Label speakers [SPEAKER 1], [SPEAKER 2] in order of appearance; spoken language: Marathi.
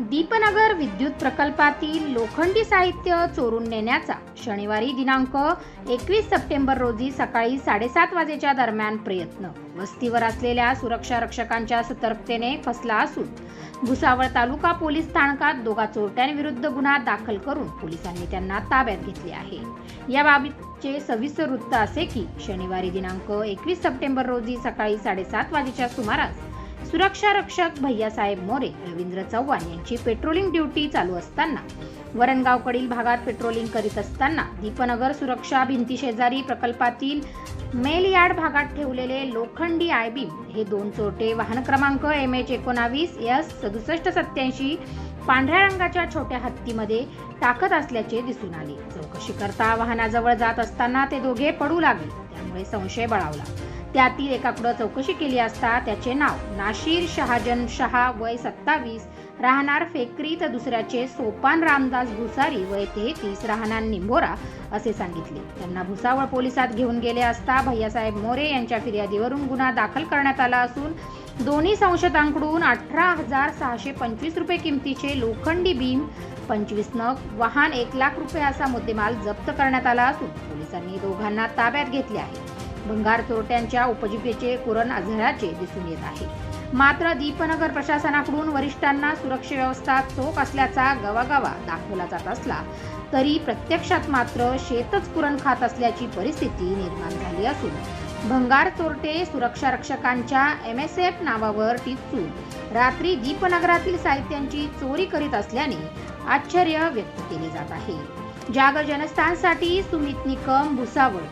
[SPEAKER 1] दीपनगर विद्युत प्रकल्पातील लोखंडी साहित्य चोरून नेण्याचा शनिवारी दिनांक एकवीस सप्टेंबर रोजी सकाळी साडेसात वाजेच्या दरम्यान प्रयत्न. वस्तीवर असलेल्या सुरक्षा रक्षकांच्या सतर्कतेने फसला असून भुसावळ तालुका पोलीस स्थानकात दोघा चोरट्यांविरुद्ध गुन्हा दाखल करून पोलिसांनी त्यांना ताब्यात घेतले आहे. याबाबतचे सविस्तर वृत्त असे की शनिवारी दिनांक एकवीस सप्टेंबर रोजी सकाळी साडेसात वाजेच्या सुमारास सुरक्षा रक्षक भैयासाहेब मोरे रवींद्र चव्हाण यांची पेट्रोलिंग ड्युटी चालू असताना वरणगावकडील भागात पेट्रोलिंग करीत असताना दीपनगर सुरक्षा भिंती शेजारी प्रकल्पातील मेल यार्ड भागात ठेवलेले लोखंडी आयबीम हे दोन चोरटे वाहन क्रमांक एम एच एकोणावीस एस सदुसष्ट सत्याऐंशी पांढऱ्या रंगाच्या छोट्या हत्तीमध्ये टाकत असल्याचे दिसून आले. चौकशी करता वाहनाजवळ जात असताना ते दोघे पडू लागले. त्यामुळे संशय बळावला. त्यातील एकाकडं चौकशी केली असता त्याचे नाव नाशिर शहाजन शहा वय सत्तावीस राहणार फेकरी तर दुसऱ्याचे सोपान रामदास भुसारी वय तेहतीस राहणार निंभोरा असे सांगितले. त्यांना भुसावळ पोलिसात घेऊन गेले असता भैयासाहेब मोरे यांच्या फिर्यादीवरून गुन्हा दाखल करण्यात आला असून दोन्ही संशयितांकडून अठरा हजार सहाशे पंचवीस रुपये किमतीचे लोखंडी बीम पंचवीस नग वाहन एक लाख रुपये असा मुद्देमाल जप्त करण्यात आला असून पोलिसांनी दोघांना ताब्यात घेतले आहे. भंगार चोरट्यांच्या उपजीविकेचे कुरण आढळल्याचे दिसून येत आहे. मात्र दीपनगर प्रशासनाकडून वरिष्ठांना सुरक्षा व्यवस्था चोख असल्याचा गवागवा दाखवला जात असला तरी प्रत्यक्षात मात्र शेतच कुरण खात असल्याची परिस्थिती निर्माण झाली असून भंगार चोरटे सुरक्षा रक्षकांच्या एम एस एफ नावावर टिचून रात्री दीपनगरातील साहित्यांची चोरी करीत असल्याने आश्चर्य व्यक्त केले जात आहे. जागर जनस्थानसाठी सुमित निकम भुसावळ